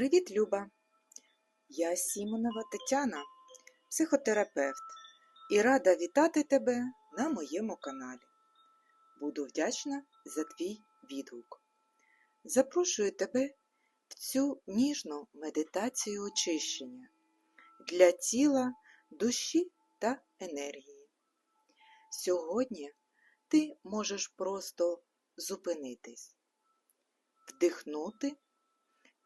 Привіт, Люба! Я Сімонова Тетяна, психотерапевт, і рада вітати тебе на моєму каналі. Буду вдячна за твій відгук. Запрошую тебе в цю ніжну медитацію очищення для тіла, душі та енергії. Сьогодні ти можеш просто зупинитись, вдихнути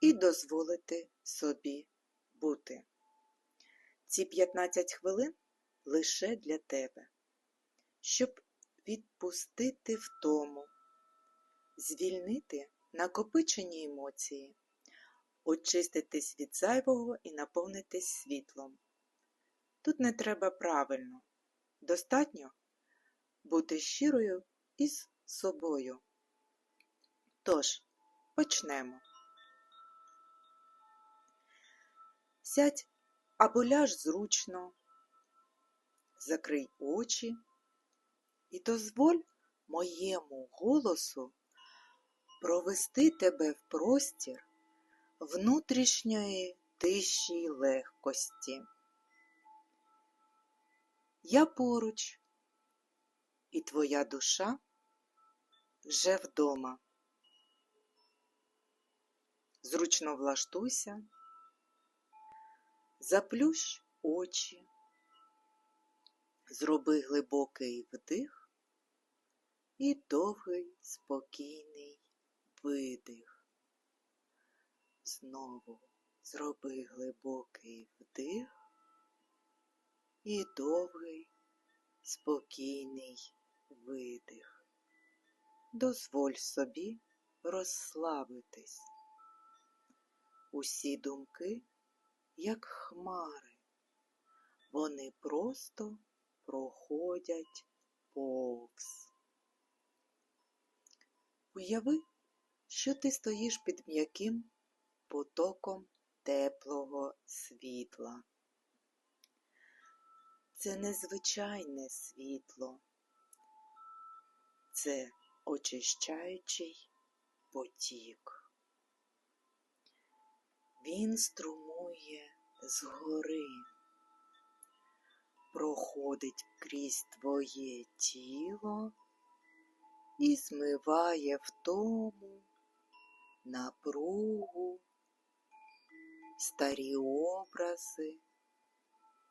і дозволити собі бути. Ці 15 хвилин лише для тебе, щоб відпустити втому, звільнити накопичені емоції, очиститись від зайвого і наповнитись світлом. Тут не треба правильно, достатньо бути щирою із собою. Тож, почнемо. Сядь або ляж зручно, закрий очі і дозволь моєму голосу провести тебе в простір внутрішньої тиші й легкості. Я поруч, і твоя душа вже вдома. Зручно влаштуйся. Заплющ очі, зроби глибокий вдих і довгий спокійний видих. Знову зроби глибокий вдих і довгий спокійний видих. Дозволь собі розслабитись. Усі думки як хмари, вони просто проходять повз. Уяви, що ти стоїш під м'яким потоком теплого світла. Це незвичайне світло, це очищаючий потік. Він струмує згори, проходить крізь твоє тіло і змиває втому, напругу, старі образи,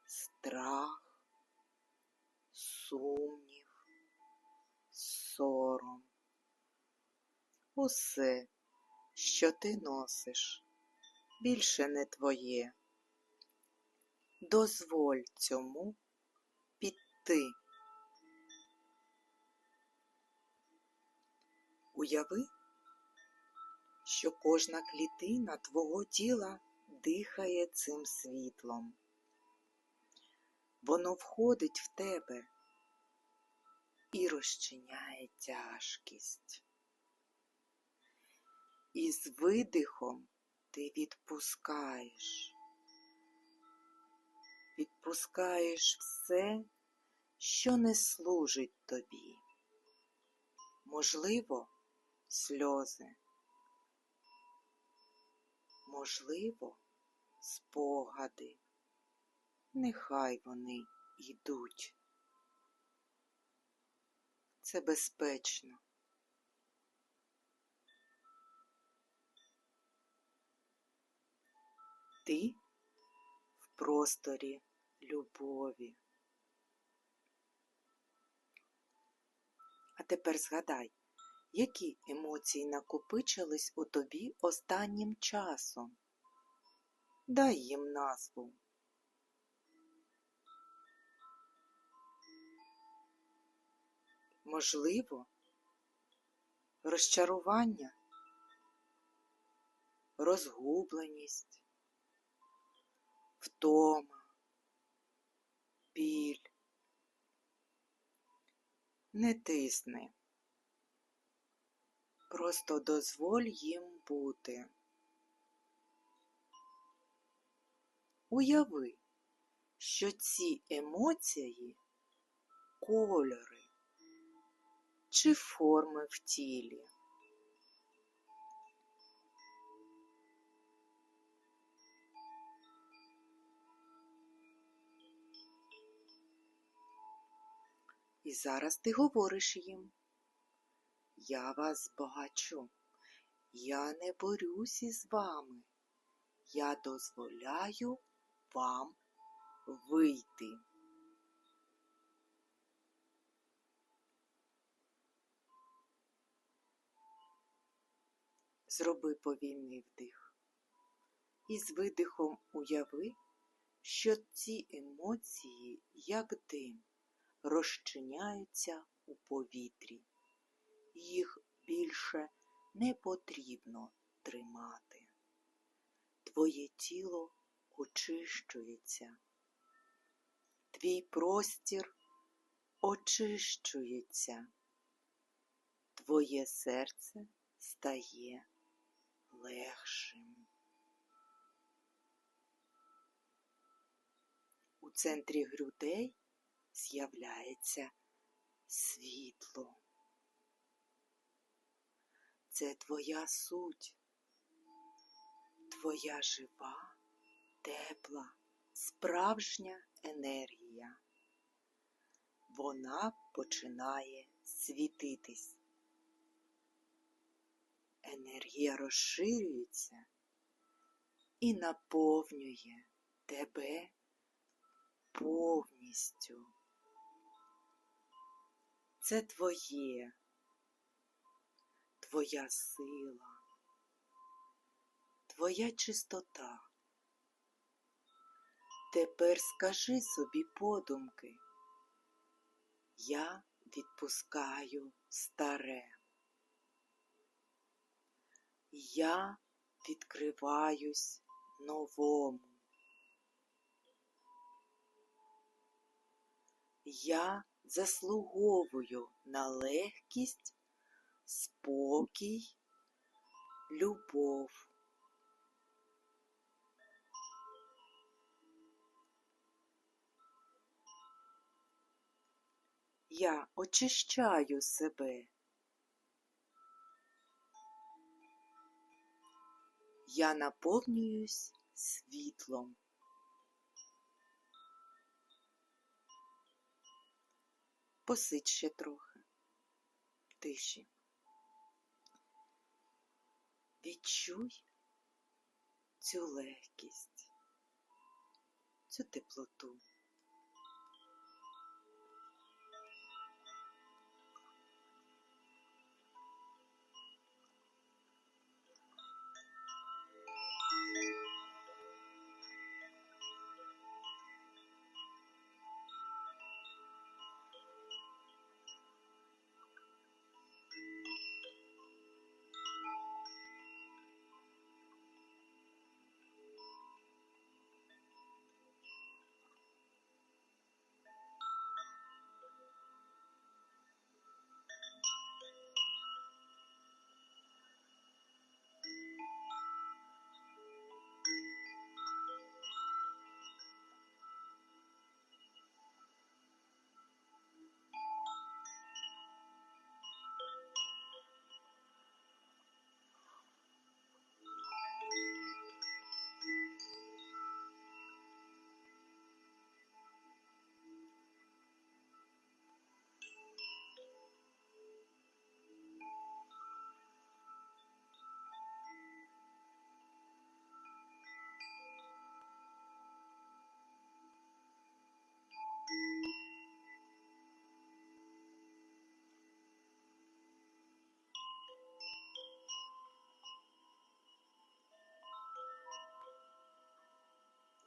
страх, сумнів, сором. Усе, що ти носиш більше не твоє. Дозволь цьому піти. Уяви, що кожна клітина твого тіла дихає цим світлом. Воно входить в тебе і розчиняє тяжкість. І з видихом ти відпускаєш, відпускаєш все, що не служить тобі, можливо, сльози, можливо, спогади, нехай вони йдуть. Це безпечно. Ти в просторі любові. А тепер згадай, які емоції накопичились у тобі останнім часом. Дай їм назву. Можливо, розчарування, розгубленість, втома, біль. Не тисни. Просто дозволь їм бути. Уяви, що ці емоції кольори чи форми в тілі. І зараз ти говориш їм. Я вас бачу. Я не борюсь із вами. Я дозволяю вам вийти. Зроби повільний вдих. І з видихом уяви, що ці емоції, як дим, розчиняються у повітрі. Їх більше не потрібно тримати. Твоє тіло очищується, твій простір очищується, твоє серце стає легшим. У центрі грудей з'являється світло. Це твоя суть, твоя жива, тепла, справжня енергія. Вона починає світитись. Енергія розширюється і наповнює тебе повністю. Це твоє, твоя сила, твоя чистота. Тепер скажи собі подумки. Я відпускаю старе. Я відкриваюсь новому. Я заслуговую на легкість, спокій, любов. Я очищаю себе. Я наповнююсь світлом. Посидь ще трохи тиші. Відчуй цю легкість, цю теплоту.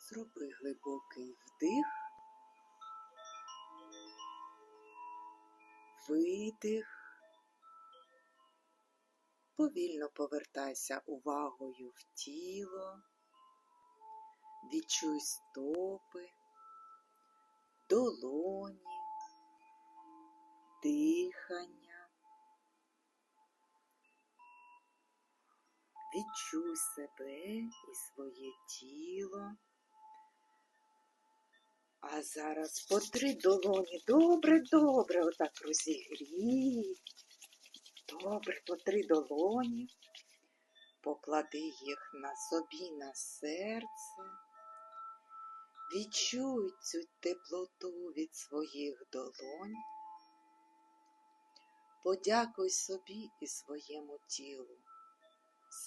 Зроби глибокий вдих, видих. Повільно повертайся увагою в тіло, відчуй стопи, долоні, дихання. Відчуй себе і своє тіло. А зараз по три долоні. Добре, добре, отак розігрій. Добре, по три долоні. Поклади їх на собі на серце. Відчуй цю теплоту від своїх долонь. Подякуй собі і своєму тілу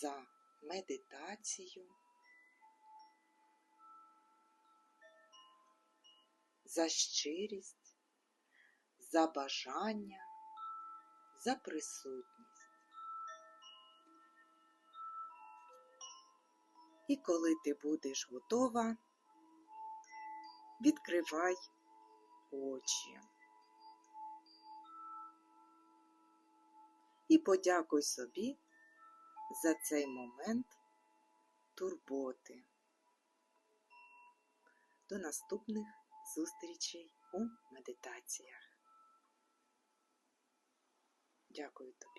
за медитацію, за щирість, за бажання, за присутність. І коли ти будеш готова, відкривай очі. І подякуй собі за цей момент турботи. До наступних зустрічей у медитаціях. Дякую тобі.